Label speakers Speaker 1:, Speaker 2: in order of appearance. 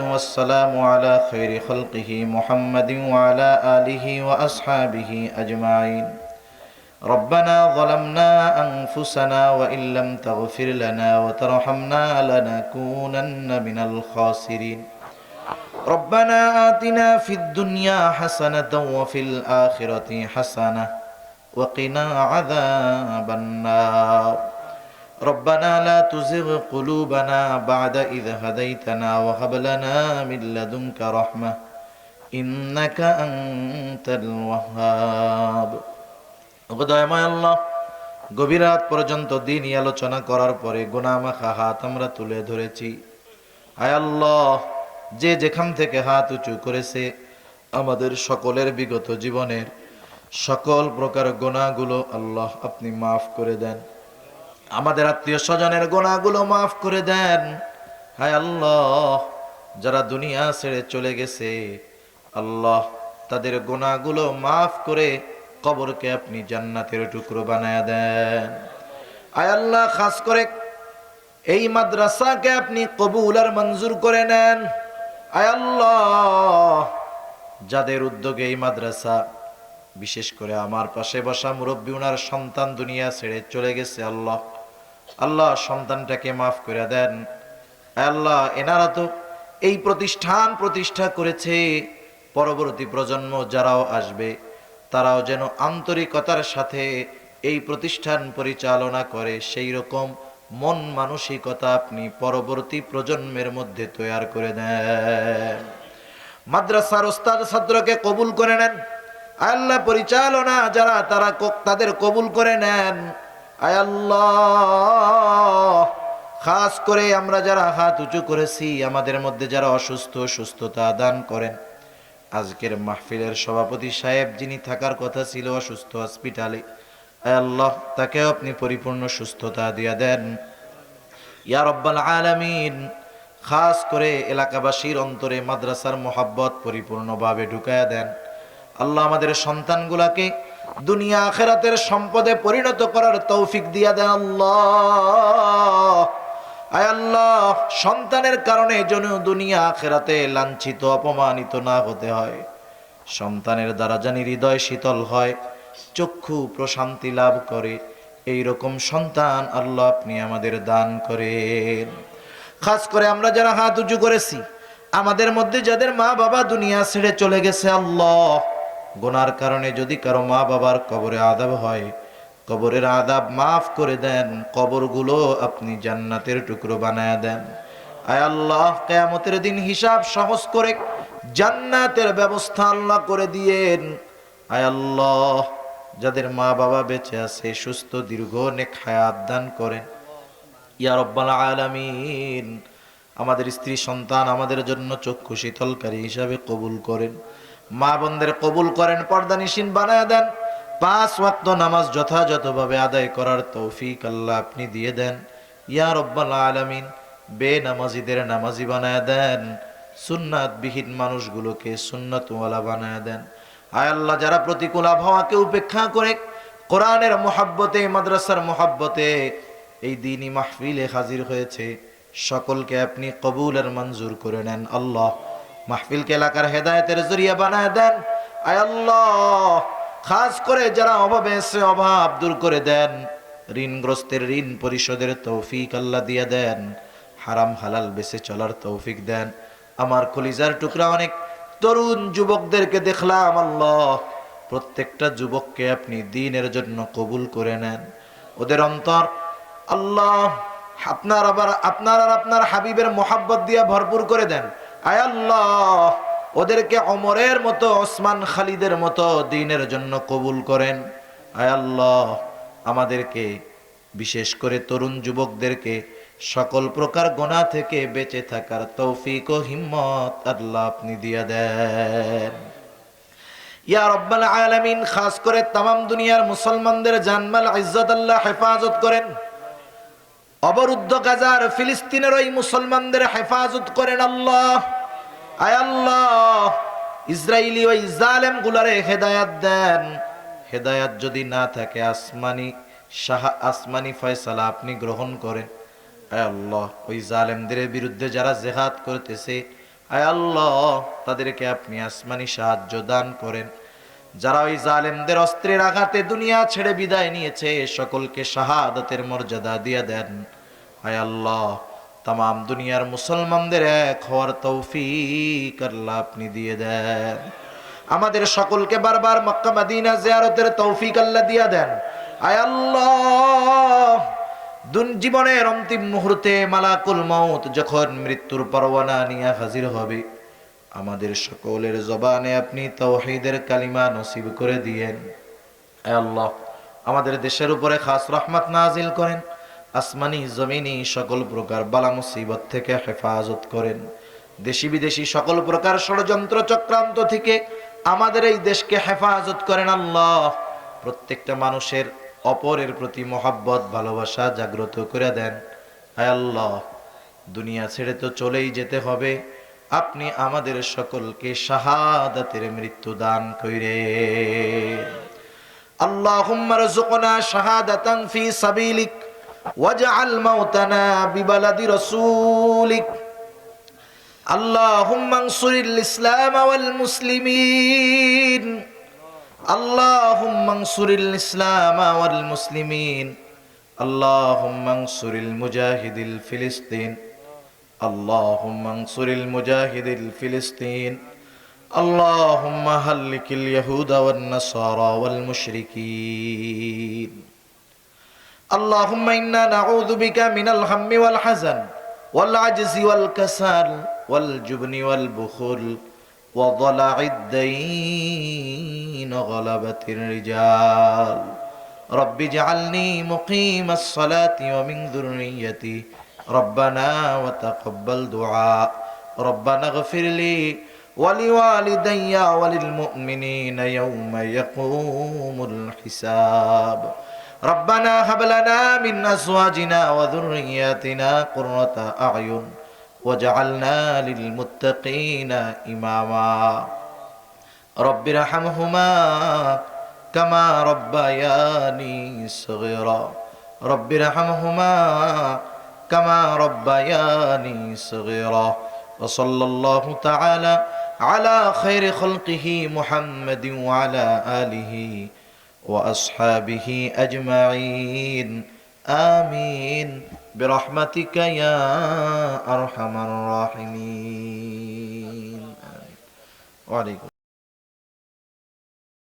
Speaker 1: والسلام على خير خلقه محمد وعلى آله وأصحابه أجمعين. ربنا ظلمنا أنفسنا وإن لم تغفر لنا وترحمنا لنكونن من الخاسرين. ربنا آتنا في الدنيا حسنة وفي الآخرة حسنة وقنا عذاب النار. ربنا لا تزغ قلوبنا بعد إذ هديتنا وهب لنا من لدنك رحمة إنك أنت الوهاب দয়াময় আল্লাহ গভীর রাত পর্যন্ত দিন আলোচনা করার পরে গুনামাখা হাত আমরা তুলে ধরেছি আয় আল্লাহ যে যেখান থেকে হাত উঁচু করেছে আমাদের সকলের বিগত জীবনের সকল প্রকার গোনাগুলো আল্লাহ আপনি মাফ করে দেন আমাদের আত্মীয় স্বজনের গোনাগুলো মাফ করে দেন। হায় আল্লাহ, যারা দুনিয়া ছেড়ে চলে গেছে, আল্লাহ তাদের গোনাগুলো মাফ করে কবরকে আপনি জান্নাতের টুকরো বানায় দেন। আয় আল্লাহ, খাস করে এই মাদ্রাসাকে আপনি কবুল আর মঞ্জুর করে নেন। আয় আল্লাহ, যাদের উদ্যোগে এই মাদ্রাসা, বিশেষ করে আমার পাশে বসা মুরব্বী ওনার সন্তান দুনিয়া ছেড়ে চলে গেছে, আল্লাহ। আল্লাহ সন্তানটাকে মাফ করে দেন। আল্লাহ এনারা তো এই প্রতিষ্ঠান প্রতিষ্ঠা করেছে পরবর্তী প্রজন্ম যারাও আসবে, তারাও যেন আন্তরিকতার সাথে এই প্রতিষ্ঠান পরিচালনা করে, সেই রকম মন মানসিকতা আপনি পরবর্তী প্রজন্মের মধ্যে তৈরি করে দেন। মাদ্রাসার ওস্তাদ ছাত্রকে কবুল করে নেন। আল্লাহ পরিচালনা যারা, তারা তাদের কবুল করে নেন। আল্লাহ। খাস করে আমরা যারা হাত উঁচু করেছি, আমাদের মধ্যে যারা অসুস্থ সুস্থতা দান করেন। আজকের মাহফিলের সভাপতি সাহেব যিনি থাকার কথা ছিল অসুস্থ হসপিটালে আল্লাহ, তাকেও আপনি পরিপূর্ণ সুস্থতা দিয়া দেন। ইয়া রব্বাল আলামিন, খাস করে এলাকাবাসীর অন্তরে মাদ্রাসার মোহাব্বত পরিপূর্ণভাবে ঢুকায়া দেন। আল্লাহ আমাদের সন্তানগুলাকে দুনিয়া আখেরাতের সম্পদে পরিণত করার তৌফিক দিয়া দেন আল্লাহ। আল্লাহ, সন্তানের কারণে যেন দুনিয়া আখেরাতে লাঞ্ছিত, অপমানিত না হতে হয়। সন্তানের দ্বারা জানি হৃদয় শীতল হয়, চক্ষু প্রশান্তি লাভ করে এই রকম সন্তান আল্লাহ আপনি আমাদের দান করেন। খাস করে আমরা যারা হাত উঁচু করেছি, আমাদের মধ্যে যাদের মা বাবা দুনিয়া ছেড়ে চলে গেছে আল্লাহ গোনার কারণে যদি কারও মা বাবার কবরে আদাব হয়, কবরের আদাব মাফ করে দেন, কবরগুলো আপনি জান্নাতের টুকরো বানায় দেন। আয় আল্লাহ, কেয়ামতের দিন হিসাব সহজ করে জান্নাতের ব্যবস্থা আল্লাহ করে দিয়েন। আয় আল্লাহ, যাদের মা বাবা বেঁচে আছে, সুস্থ, দীর্ঘ, নেক হায়াত দান করেন। ইয়া আলামিন, আমাদের স্ত্রী সন্তান আমাদের জন্য চক্ষু শীতলকারী হিসাবে কবুল করেন। মা বোনদের কবুল করেন পর্দানিসীন বানায় দেন। পাঁচ ওয়াক্ত নামাজ যথাযথভাবে আদায় করার তৌফিক আল্লাহ আপনি দিয়ে দেন। ইয়া রব্বাল আলামিন বে নামাজিদের নামাজি বানায় দেন। সুন্নাত বিহীন মানুষগুলোকে সুন্নাতওয়ালা বানায় দেন। আয় আল্লাহ, যারা প্রতিকূল আবহাওয়াকে উপেক্ষা করে কোরআনের মোহাব্বতে, মাদ্রাসার মোহাব্বতে এই দিনই মাহফিলে হাজির হয়েছে। সকলকে আপনি কবুল আর মঞ্জুর করে নেন। আল্লাহ মাহফিলকে এলাকার হেদায়েতের জরিয়া বানায় দেন। আল্লাহ, খাস করে যারা অভাবে এসে অভাব দূর করে দেন, ঋণগ্রস্তের ঋণ পরিশোধের তৌফিক আল্লাহ দিয়ে দেন, হারাম হালাল বেঁচে চলার তৌফিক দেন। আমার কলিজার টুকরা অনেক তরুণ যুবকদেরকে দেখলাম, আল্লাহ, প্রত্যেকটা যুবককে আপনি দিনের জন্য কবুল করে নেন। ওদের অন্তর, আল্লাহ, আপনার আবার, আপনার আর আপনার হাবিবের মোহাব্বত দিয়ে ভরপুর করে দেন। আয় আল্লাহ, ওদেরকে অমরের মতো, ওসমান খালিদের মতো দিনের জন্য কবুল করেন। আয় আল্লাহ, আমাদেরকে, বিশেষ করে তরুণ যুবকদেরকে, সকল প্রকার গোনা থেকে বেঁচে থাকার তৌফিক ও হিম্মত আল্লাহ আপনি দিয়ে দেন। ইয়া রব্বাল আলামিন, খাস করে তামাম দুনিয়ার মুসলমানদের জানমাল ইজ্জত আল্লাহ হেফাজত করেন। অবরুদ্ধ গাজার ফিলিস্তিনের ওই মুসলমানদের হেফাজত করেন আল্লাহ। ইসরায়েলি ওই জালেম গুলারে হেদায়াত দেন। হেদায়াত যদি না থাকে, আসমানি শাহ, আসমানি ফয়সালা আপনি গ্রহণ করেন। আয় আল্লাহ, ওই জালেমদের বিরুদ্ধে যারা জেহাদ করতেছে, আয় আল্লাহ, তাদেরকে আপনি আসমানি সাহায্য দান করেন। যারা ওই জালেমদের অস্ত্রের আঘাতে দুনিয়া ছেড়ে বিদায় নিয়েছে, সকলকে শাহাদাতের মর্যাদা দিয়ে দেন। আয় আল্লাহ তাম দুনিয়ার মুসলমানদের এক হওয়ার তৌফিক আল্লাহ আপনি দিয়ে দেন। আমাদের সকলকে বারবার মক্কা মাদিনা জিয়ারতের তৌফিক আল্লাহ দিয়া দেন। আয় আল্লাহ, দুন জীবনের অন্তিম মুহূর্তে মালাকুল মৌত যখন মৃত্যুর পরওয়ানা নিয়ে হাজির হবে, আমাদের সকলের জবানে আপনি তৌহিদের কালিমা নসিব করে দিয়েন। আল্লাহ, আমাদের দেশের উপরে খাস রহমত নাজিল করেন। আসমানি জমিনি সকল প্রকার বালা মুসিবত থেকে হেফাজত করেন। দেশি বিদেশি সকল প্রকার ষড়যন্ত্র চক্রান্ত থেকে আমাদের এই দেশকে হেফাজত করেন আল্লাহ। প্রত্যেকটা মানুষের অপরের প্রতি মহাব্বত, ভালোবাসা জাগ্রত করে দেন। হায় আল্লাহ, দুনিয়া ছেড়ে তো চলেই যেতে হবে। আপনি আমাদের সকলকে শাহাদাতের মৃত্যু দান করে আল্লাহ শাহাদাতান ফি সাবিলিক। سبيلك واجعل موتنا ببلد رسولك اللهم انصر الإسلام والمسلمين اللهم انصر الإسلام والمسلمين اللهم انصر المجاهد الفلسطين اللهم انصر المجاهد الفلسطين اللهم هلك اليهود والنصارى والمشركين اللهم إنا نعوذ بك من الهم والحزن والعجز والكسل والجبن والبخل وضلع الدين غلبة الرجال. رب اجعلني مقيم الصلاة ومن ذريتي. ربنا وتقبل دعاء. ربنا اغفر لي ولوالدي وللمؤمنين يوم يقوم الحساب. ربنا هب لنا من أزواجنا وذرياتنا قرة أعين وجعلنا للمتقين إماما. رب ارحمهما كما ربياني صغيرا. رب ارحمهما كما ربياني صغيرا. وصلى الله تعالى على خير خلقه محمد وعلى آله واصحابه اجمعين امين برحمتك يا ارحم الراحمين آمين. وعليكم